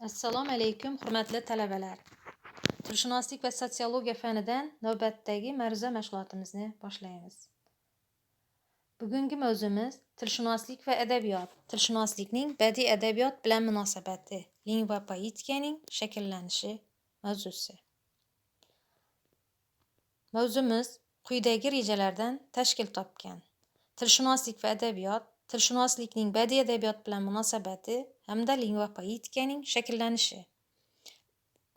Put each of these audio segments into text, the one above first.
Assalamu əleykum, hörmətli tələbələr. Türkşünastik və sosiologiya fənindən növbətdəki məruzə məşğulatımızı başlayırıq. Bugünkü mövzumuz türkşünaslik və ədəbiyyat. Türkşünasliknin bədii ədəbiyyat bilan münasibəti, lingva poetikanın şəkillənişi mövzusu. Mövzumuz quyidagi rejalardan təşkil topgan. Türkşünaslik və ədəbiyyat, türkşünaslikning bədii ədəbiyyat bilan münasibəti hamda lingva poetikaning shakllanishi.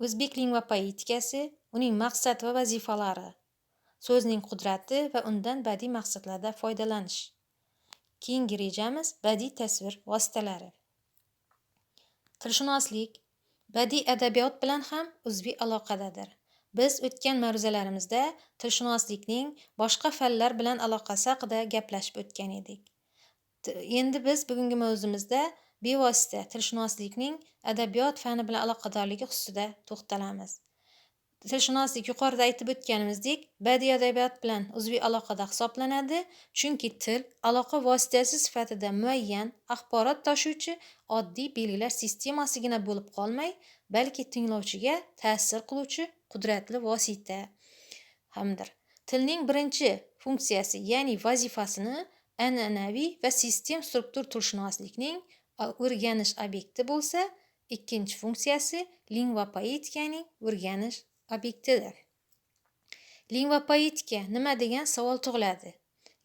O'zbek lingva poetikasi, uning maqsad va vazifalari, so'zning qudrati va undan badiiy maqsadlarda foydalanish. Keyingi rejamiz badiiy tasvir vositalari. Tilshunoslik badiiy adabiyot bilan ham uzviy aloqadadir. Biz o'tgan ma'ruzalarimizda tilshunoslikning boshqa fanlar bilan aloqasi haqida gaplashib o'tgan edik. Endi biz bugungi mavzumizda bevosita tilshunoslikning adabiyot fani bilan aloqadorligi xususida to'xtalamiz. Tilshunoslik yuqorida aytib o'tganimizdek, badiiy adabiyot bilan uzviy aloqada hisoblanadi, chunki til aloqa vositasi sifatida muayyan axborot tashuvchi oddiy belgilar sistemasigina bo'lib qolmay, balki tinglovchiga ta'sir qiluvchi qudratli vosita hamdir. Tilning birinchi funksiyasi, ya'ni vazifasini an'anaviy va sistem struktur tilshunoslikning o'rganish obyekti bo'lsa, ikkinchi funksiyasi lingva poetikaning o'rganish obyektidir. Lingva poetika nima degan savol tug'iladi.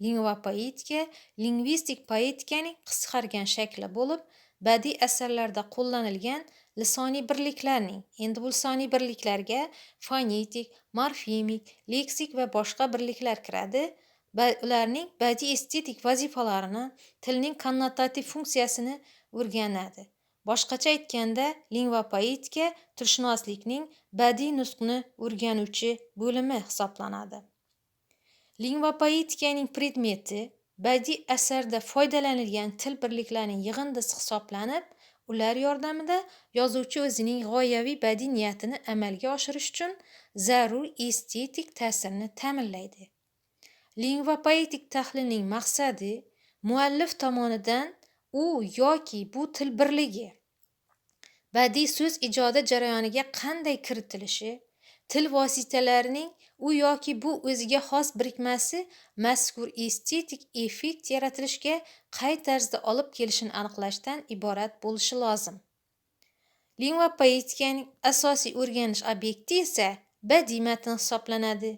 Lingva poetika lingvistik poetikaning qisqargan shakli bo'lib, badiiy asarlarda qo'llanilgan lisoniy birliklarning, endi bu lisoniy birliklarga fonetik, morfemik, leksik va boshqa birliklar kiradi. Ularning badiiy estetik vazifalarini, tilning konnotativ funksiyasini o'rganadi. Boshqacha aytganda, lingva poetika tilshunoslikning badiiy nutqni o'rganuvchi bo'limi hisoblanadi. Lingva poetikaning predmeti badiiy asarda foydalanilgan til birliklarining yig'indisi hisoblanib, ular yordamida yozuvchi o'zining g'oyaviy badiiy niyatini amalga oshirish uchun zarur estetik ta'sirni ta'minlaydi. Lingva poetik tahlilning maqsadi muallif tomonidan u yoki bu til birligi badiiy so'z ijodi jarayoniga qanday kiritilishi, til vositalarining u yoki bu o'ziga xos birikmasi mazkur estetik effekt yaratilishga qay tarzda olib kelishini aniqlashdan iborat bo'lishi lozim. Lingva poetikaning asosiy o'rganish obyekti esa badiiy matn hisoblanadi.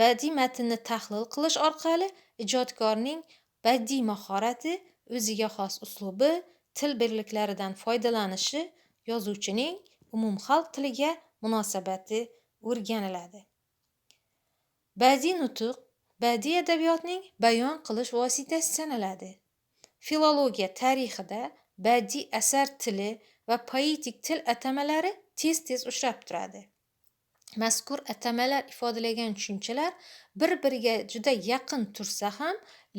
Badiiy matnni tahlil qilish orqali ijodkorning badiiy mahorati o'ziga xos uslubi, til birliklaridan foydalanishi, yozuvchining umumxalq tiliga munosabati o'rganiladi. Badiiy nutq badiiy adabiyotning bayon qilish vositasi sanaladi. Filologiya tarixida badiiy asar tili va poetik til atamalari tez-tez uchrab turadi. Mazkur atamalar ifodalagan tushunchalar bir-biriga juda yaqin tursa ham,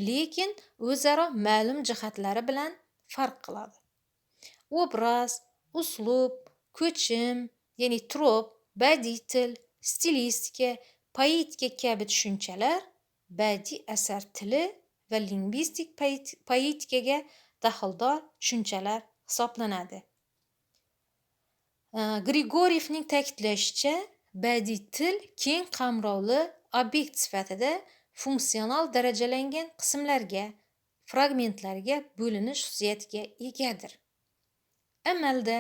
lekin o'zaro ma'lum jihatlari bilan farq qiladi. Obraz, uslub, ko'chim, ya'ni trop, badiiy til, stilistika, poetika kabi tushunchalar badiiy asar tili va lingvistik poetikaga daxldor tushunchalar hisoblanadi. Grigorievning ta'kidlashicha, badiiy til keng qamrovli obyekt sifatida funksional darajalangan qismlarga, fragmentlarga bo'linish xususiyatiga egadir. Amalda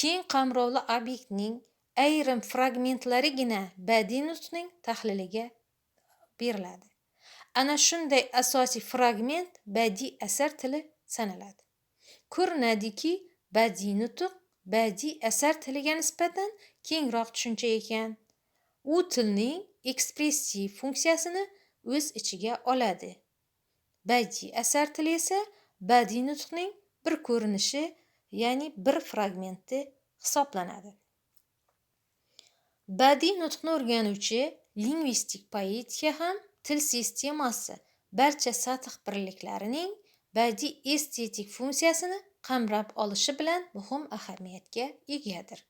keng qamrovli obyektning ayrim fragmentlarigina badiiy nutqning tahliliga beriladi. Ana shunday asosiy fragment badiiy asar tili sanaladi. Ko'rinadiki, badiiy nutq badiiy asar tiliga nisbatan kengroq tushuncha ekan. U tilning ekspressiv funksiyasini o'z ichiga oladi. Badiiy asar tili esa badiiy nutqning bir ko'rinishi, ya'ni bir fragmenti hisoblanadi. Badiiy nutqni o'rganuvchi lingvistik poetika ham til sistemasi barcha satih birliklarining badiiy estetik funksiyasini qamrab olishi bilan muhim ahamiyatga egadir.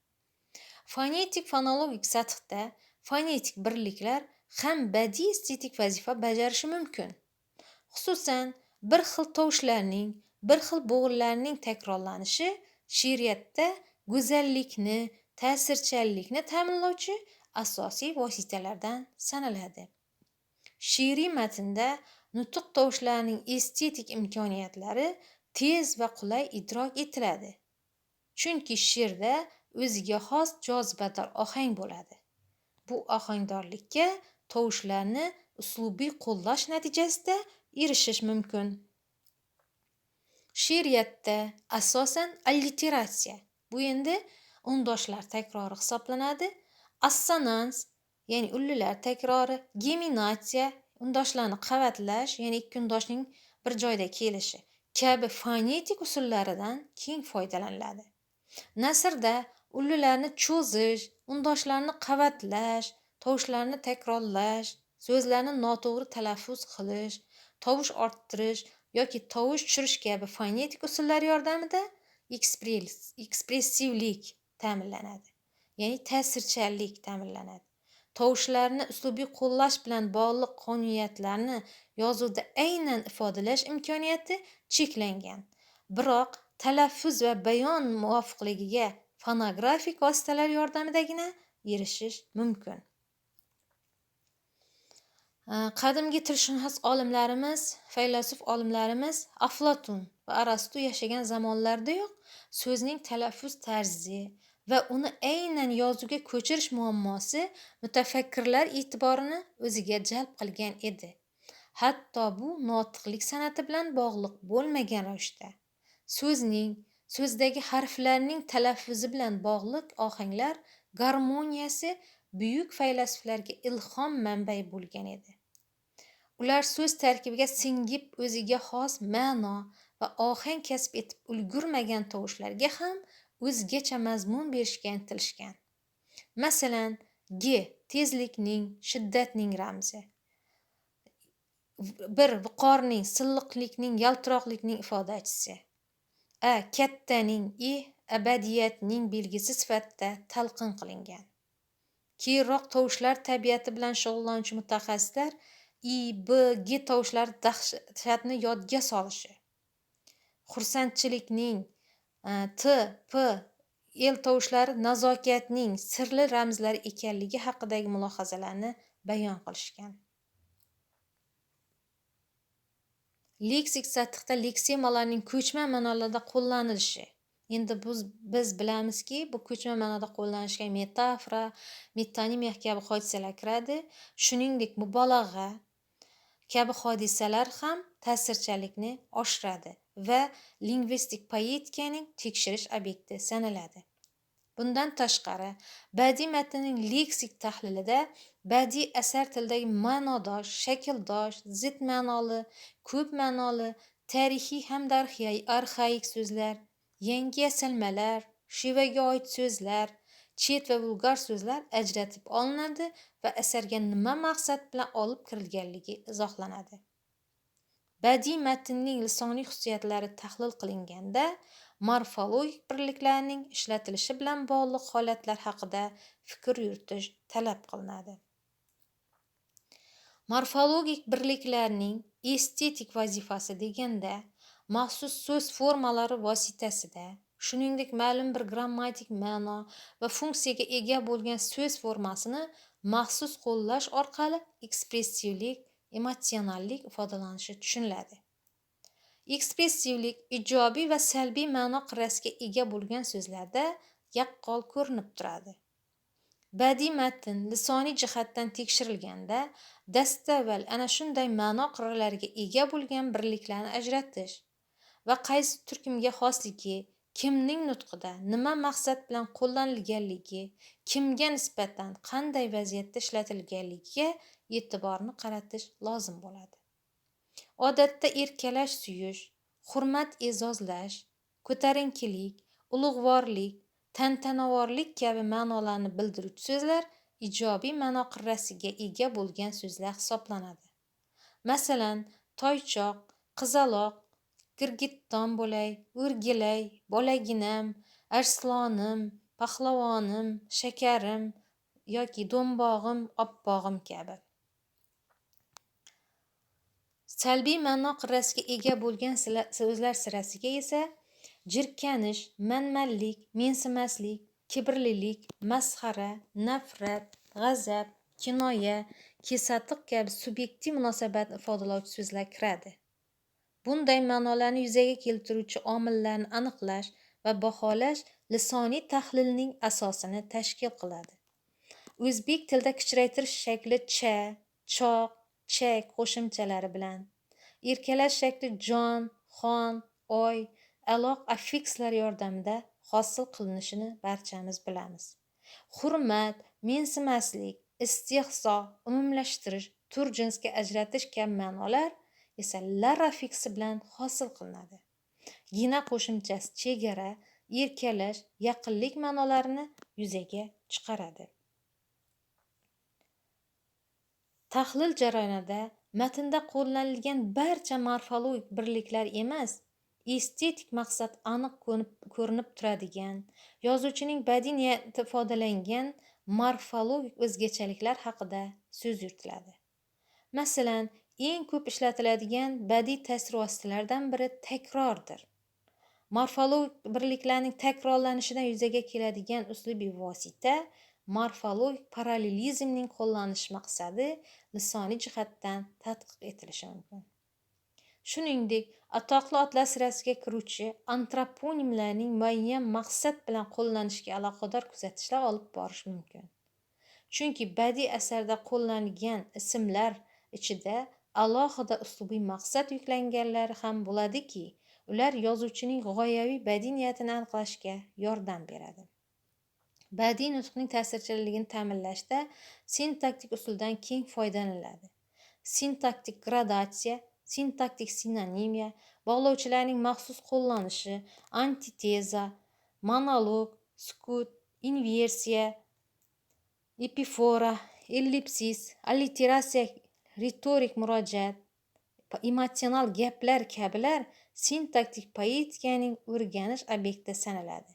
Fonetik fonologik sathda fonetik birliklar ham badiiy estetik vazifa bajarishi mumkin. Xususan, bir xil tovushlarning, bir xil bo'g'inlarning takrorlanishi she'riyatda go'zallikni, ta'sirchanlikni ta'minlovchi asosiy vositalardan sanaladi. She'riy matnda nutq tovushlarining estetik imkoniyatlari tez va qulay idrok etiladi. Chunki she'rda o'ziga xos jozibador ohang bo'ladi. Bu ohangdorlikka tovushlarni uslubiy qo'llash natijasida erishish mumkin. She'riyatda asosan alliteratsiya bu endi undoshlar takrori hisoblanadi. Assonans ya'ni ullilar takrori, geminatsiya undoshlarni qavatlash, ya'ni ikki undoshning bir joyda kelishi kabi fonetik usullaridan keng foydalaniladi. Nasrda ullularni cho'zish, undoshlarni qavatlash, tovushlarni takrorlash, so'zlarni noto'g'ri talaffuz qilish, tovush orttirish yoki tovush tushirish kabi fonetik usullar yordamida ekspressivlik ta'minlanadi. Ya'ni ta'sirchanlik ta'minlanadi. Tovushlarni uslubiy qo'llash bilan bog'liq qonuniyatlarni yozuvda aynan ifodalash imkoniyati cheklangan. Biroq talaffuz va bayon muvofiqligiga fonografik vositalar yordamidagina erishish mumkin. Qadimgi tilshunos olimlarimiz, faylasuf olimlarimiz Aflotun va Arastu yashagan zamonlardayoq so'zning talaffuz tarzi va uni aynan yozuvga ko'chirish muammosi mutafakkirlar e'tiborini o'ziga jalb qilgan edi. Hatto bu notiqlik san'ati bilan bog'liq bo'lmagan ravishda so'zning, so'zdagi harflarning talaffuzi bilan bog'liq ohanglar garmoniyasi buyuk faylasuflarga ilhom manbai bo'lgan edi. Ular so'z tarkibiga singib o'ziga xos ma'no va ohang kasb etib ulgurmagan tovushlarga ham o'zgacha mazmun berishga intilishgan. Masalan, G tezlikning, shiddatning ramzi. Bir viqorning, silliqlikning, yaltiroqlikning ifodachisi. A kattaning, I abadiyatning belgisi sifatida talqin qilingan. Keyinroq tovushlar tabiati bilan shug'ullanuvchi mutaxassislar I, B, G tovushlari dahshatni yodga solishi. Xursandchilikning Э, T, P el tovushlari nazokatning sirli ramzlari ekanligi haqidagi mulohazalarni bayon qilishgan. Leksik sathida leksemalarning ko'chma ma'nolarda qo'llanilishi. Endi biz, biz bilamizki, bu ko'chma ma'noda qo'llanishga metafora, metonimiya kabi hodisalar kiradi. Shuningdek, mubolag'a kabi hodisalar ham ta'sirchanlikni oshiradi. va lingvistik poetikaning tekshirish obyekti sanaladi. Bundan tashqari, badiiy matnning leksik tahlilida badiiy asar tilidagi ma'nodosh, shakldosh, zid ma'noli, ko'p ma'noli, tarixiy hamda arxaik so'zlar, yangi yasalmalar, shivaga oid so'zlar, chet va vulgar so'zlar ajratib olinadi va asarga nima maqsad bilan olib kirilganligi izohlanadi. Badiiy matnning lisoniy xususiyatlari tahlil qilinganda, morfologik birliklarning ishlatilishi bilan bog'liq holatlar haqida fikr yuritish talab qilinadi. Morfologik birliklarning estetik vazifasi deganda, maxsus so'z formalari vositasida, shuningdek ma'lum bir grammatik ma'no va funksiyaga ega bo'lgan so'z formasini maxsus qo'llash orqali ekspressivlik emotsionallik ifodalanishi tushuniladi. Ekspressivlik ijobiy va salbiy ma'no qirrasiga ega bo'lgan so'zlarda yaqqol ko'rinib turadi. Badiiy matn lisoniy jihatdan tekshirilganda dastavval ana shunday ma'no qirralariga ega bo'lgan birliklarni ajratish va qaysi turkumga xosligi, kimning nutqida nima maqsad bilan qo'llanilganligi, kimga nisbatan qanday vaziyatda ishlatilganligiga e'tiborni qaratish lozim bo'ladi. Odatda erkalash suyish, hurmat e'zozlash, ko'tarinkilik, ulug'vorlik, tantanavorlik kabi ma'nolarni bildiruvchi so'zlar ijobiy ma'no qirrasiga ega bo'lgan so'zlar hisoblanadi. Masalan, toychoq, qizaloq, girgitton bo'lay, o'rgilay, bolaginam, arslonim, pahlavonim, shakarim yoki do'mbog'im, oppog'im kabi. Salbiy ma'no qirrasiga ega bo'lgan so'zlar sirasiga esa jirkanish, manmanlik, mensimaslik, kibrlilik, masxara, nafrat, g'azab, kinoya, kesatiq kabi subyektiv munosabatni ifodalovchi so'zlar kiradi. Bunday ma'nolarni yuzaga keltiruvchi omillarni aniqlash va baholash lisoniy tahlilning asosini tashkil qiladi. O'zbek tilida kichraytirish shakli cha, choq, chak qo'shimchalari bilan, erkalash shakli jon, xon, oy, aloq affikslar yordamida hosil qilinishini barchamiz bilamiz. Hurmat, mensimaslik, istehzo, umumlashtirish, tur jinsga ajratish kabi ma'nolar esa lar affiksi bilan hosil qilinadi. Gina qo'shimchasi chegara, erkalash, yaqinlik ma'nolarini yuzaga chiqaradi. Tahlil jarayonida matnda qo'llanilgan barcha morfologik birliklar emas, estetik maqsad aniq ko'rinib turadigan, yozuvchining badiiy niyati ifodalangan morfologik o'zgachaliklar haqida so'z yuritiladi. Masalan, eng ko'p ishlatiladigan badiiy ta'sir vositalaridan biri takrordir. Morfologik birliklarning takrorlanishidan yuzaga keladigan uslubiy vosita morfologik parallelizmning qo'llanish maqsadi lisoniy jihatdan tadqiq etilishi mumkin. Shuningdek, atoqli otlar sirasiga kiruvchi antroponimlarning muayyan maqsad bilan qo'llanishiga aloqador kuzatishlar olib borish mumkin. Chunki badiiy asarda qo'llanilgan ismlar ichida alohida uslubiy maqsad yuklanganlari ham bo'ladiki, ular yozuvchining g'oyaviy badiiy niyatini aniqlashga yordam beradi. Badiiy nutqning ta'sirchanligini ta'minlashda sintaktik usuldan keng foydalaniladi. Sintaktik gradatsiya sintaktik sinonimiya, bog'lovchilarning maxsus qo'llanishi, antiteza, monolog, sukut, inversiya, epifora, ellipsis, alliteratsiya, ritorik murojaat, emotsional gaplar kabilar sintaktik poetikaning o'rganish obyekti sanaladi.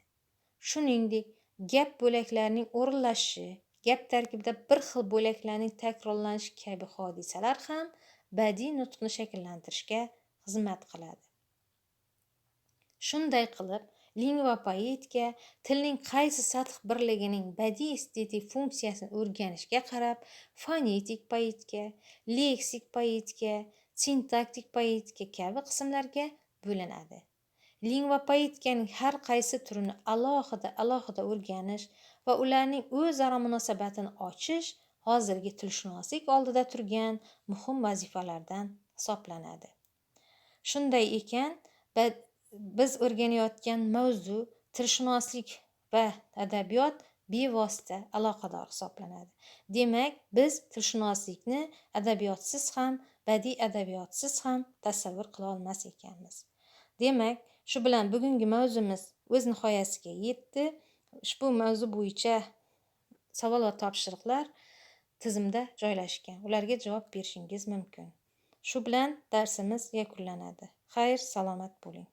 Shuningdek, gap bo'laklarining o'rinlashishi, gap tarkibida bir xil bo'laklarning takrorlanishi kabi hodisalar ham badiiy nutqni shakllantirishga xizmat qiladi. Shunday qilib, lingva poetika tilning qaysi sath birligining badiiy estetik funksiyasini o'rganishga qarab, fonetik poetika, leksik poetika, sintaktik poetika kabi qismlarga bo'linadi. Lingva poetikaning har qaysi turini alohida-alohida o'rganish va ularning o'zaro munosabatini ochish hozirgi tilshunoslik oldida turgan muhim vazifalardan hisoblanadi. Shunday ekan, biz o'rganayotgan mavzu tilshunoslik va adabiyot bevosita aloqador hisoblanadi. Demak, biz tilshunoslikni adabiyotsiz ham, badiiy adabiyotsiz ham tasavvur qila olmas ekanmiz. Demak, shu bilan bugungi mavzumiz o'z nihoyasiga yetdi. Ushbu mavzu bo'yicha savol va topshiriqlar tizimda joylashgan. Ularga javob berishingiz mumkin. Shu bilan darsimiz yakunlanadi. Xayr, salomat bo'ling.